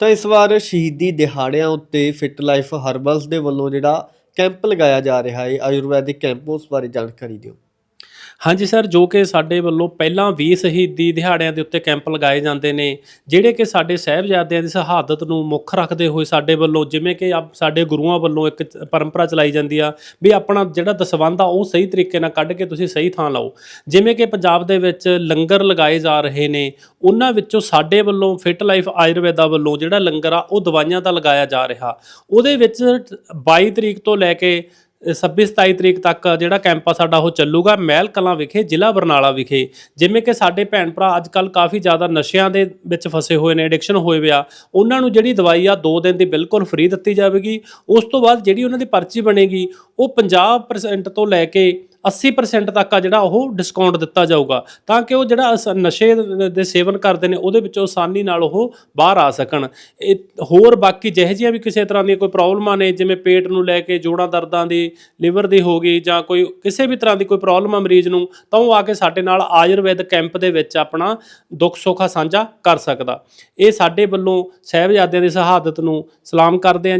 ਤਾਂ ਇਸ ਵਾਰ ਸ਼ਹੀਦੀ ਦਿਹਾੜਿਆਂ ਉੱਤੇ ਫਿਟ ਲਾਈਫ ਹਰਬਲਸ ਦੇ ਵੱਲੋਂ ਜਿਹੜਾ ਕੈਂਪ ਲਗਾਇਆ ਜਾ ਰਿਹਾ ਹੈ, ਆਯੁਰਵੈਦਿਕ ਕੈਂਪ, ਉਸ ਬਾਰੇ ਜਾਣਕਾਰੀ ਦਿਓ। ਹਾਂਜੀ ਸਰ, ਜੋ ਕਿ ਸਾਡੇ ਵੱਲੋਂ ਪਹਿਲਾਂ 20 ਸ਼ਹੀਦੀ ਦਿਹਾੜਿਆਂ ਦੇ ਉੱਤੇ ਕੈਂਪ ਲਗਾਏ ਜਾਂਦੇ ਨੇ, ਜਿਹੜੇ ਕਿ ਸਾਡੇ ਸਾਹਿਬਜ਼ਾਦਿਆਂ ਦੀ ਸ਼ਹਾਦਤ ਨੂੰ ਮੁੱਖ ਰੱਖਦੇ ਹੋਏ ਸਾਡੇ ਵੱਲੋਂ, ਜਿਵੇਂ ਕਿ ਆਪ- ਸਾਡੇ ਗੁਰੂਆਂ ਵੱਲੋਂ ਇੱਕ ਪਰੰਪਰਾ ਚਲਾਈ ਜਾਂਦੀ ਆ ਵੀ ਆਪਣਾ ਜਿਹੜਾ ਦਸਵੰਧ ਆ, ਉਹ ਸਹੀ ਤਰੀਕੇ ਨਾਲ ਕੱਢ ਕੇ ਤੁਸੀਂ ਸਹੀ ਥਾਂ ਲਾਓ। ਜਿਵੇਂ ਕਿ ਪੰਜਾਬ ਦੇ ਵਿੱਚ ਲੰਗਰ ਲਗਾਏ ਜਾ ਰਹੇ ਨੇ, ਉਹਨਾਂ ਵਿੱਚੋਂ ਸਾਡੇ ਵੱਲੋਂ ਫਿਟ ਲਾਈਫ ਆਯੁਰਵੇਦਾ ਵੱਲੋਂ ਜਿਹੜਾ ਲੰਗਰ ਆ, ਉਹ ਦਵਾਈਆਂ ਦਾ ਲਗਾਇਆ ਜਾ ਰਿਹਾ। ਉਹਦੇ ਵਿੱਚ 22 ਤਰੀਕ ਤੋਂ ਲੈ ਕੇ 26 27 ਤਰੀਕ ਤੱਕ ਜਿਹੜਾ ਕੈਂਪ ਆ ਸਾਡਾ ਉਹ ਚੱਲੂਗਾ ਮਹਿਲ ਕਲਾਂ ਵਿਖੇ, ਜ਼ਿਲ੍ਹਾ ਬਰਨਾਲਾ ਵਿਖੇ। ਜਿਵੇਂ ਕਿ ਸਾਡੇ ਭੈਣ ਭਰਾ ਅੱਜ ਕੱਲ ਕਾਫੀ ਜ਼ਿਆਦਾ ਨਸ਼ਿਆਂ ਦੇ ਵਿੱਚ ਫਸੇ ਹੋਏ ਨੇ ਐਡਿਕਸ਼ਨ ਹੋਏ ਵਿਆ ਉਹਨਾਂ ਨੂੰ ਜਿਹੜੀ ਦਵਾਈ ਆ 2 ਦਿਨ ਦੀ ਬਿਲਕੁਲ ਫ੍ਰੀ ਦਿੱਤੀ ਜਾਵੇਗੀ। ਉਸ ਤੋਂ ਬਾਅਦ ਜਿਹੜੀ ਉਹਨਾਂ ਦੀ ਪਰਚੀ ਬਣੇਗੀ, ਉਹ 50% ਤੋਂ ਲੈ ਕੇ 80% ਤੱਕ ਆ ਜਿਹੜਾ ਉਹ ਡਿਸਕਾਊਂਟ ਦਿੱਤਾ ਜਾਊਗਾ। ਤਾਂ ਕਿ ਉਹ ਜਿਹੜਾ ਅਸ- ਨਸ਼ੇ ਦੇ ਸੇਵਨ ਕਰਦੇ ਨੇ, ਉਹਦੇ ਵਿੱਚੋਂ ਆਸਾਨੀ ਨਾਲ ਉਹ ਬਾਹਰ ਆ ਸਕਣ। ਇਹ ਹੋਰ ਬਾਕੀ ਜਿਹੋ ਜਿਹੀਆਂ ਵੀ ਕਿਸੇ ਤਰ੍ਹਾਂ ਦੀਆਂ ਕੋਈ ਪ੍ਰੋਬਲਮਾਂ ਨੇ, ਜਿਵੇਂ ਪੇਟ ਨੂੰ ਲੈ ਕੇ ਜੋੜਾਂ ਦਰਦਾਂ ਦੀ, ਲਿਵਰ ਦੀ ਹੋ ਗਈ ਜਾਂ ਕੋਈ ਕਿਸੇ ਵੀ ਤਰ੍ਹਾਂ ਦੀ ਕੋਈ ਪ੍ਰੋਬਲਮ ਆ ਮਰੀਜ਼ ਨੂੰ, ਤਾਂ ਉਹ ਆ ਕੇ ਸਾਡੇ ਨਾਲ ਆਯੁਰਵੈਦਿਕ ਕੈਂਪ ਦੇ ਵਿੱਚ ਆਪਣਾ ਦੁੱਖ ਸੁੱਖਾ ਸਾਂਝਾ ਕਰ ਸਕਦਾ। ਇਹ ਸਾਡੇ ਵੱਲੋਂ ਸਾਹਿਬਜ਼ਾਦਿਆਂ ਦੀ ਸ਼ਹਾਦਤ ਨੂੰ ਸਲਾਮ ਕਰਦੇ ਹਾਂ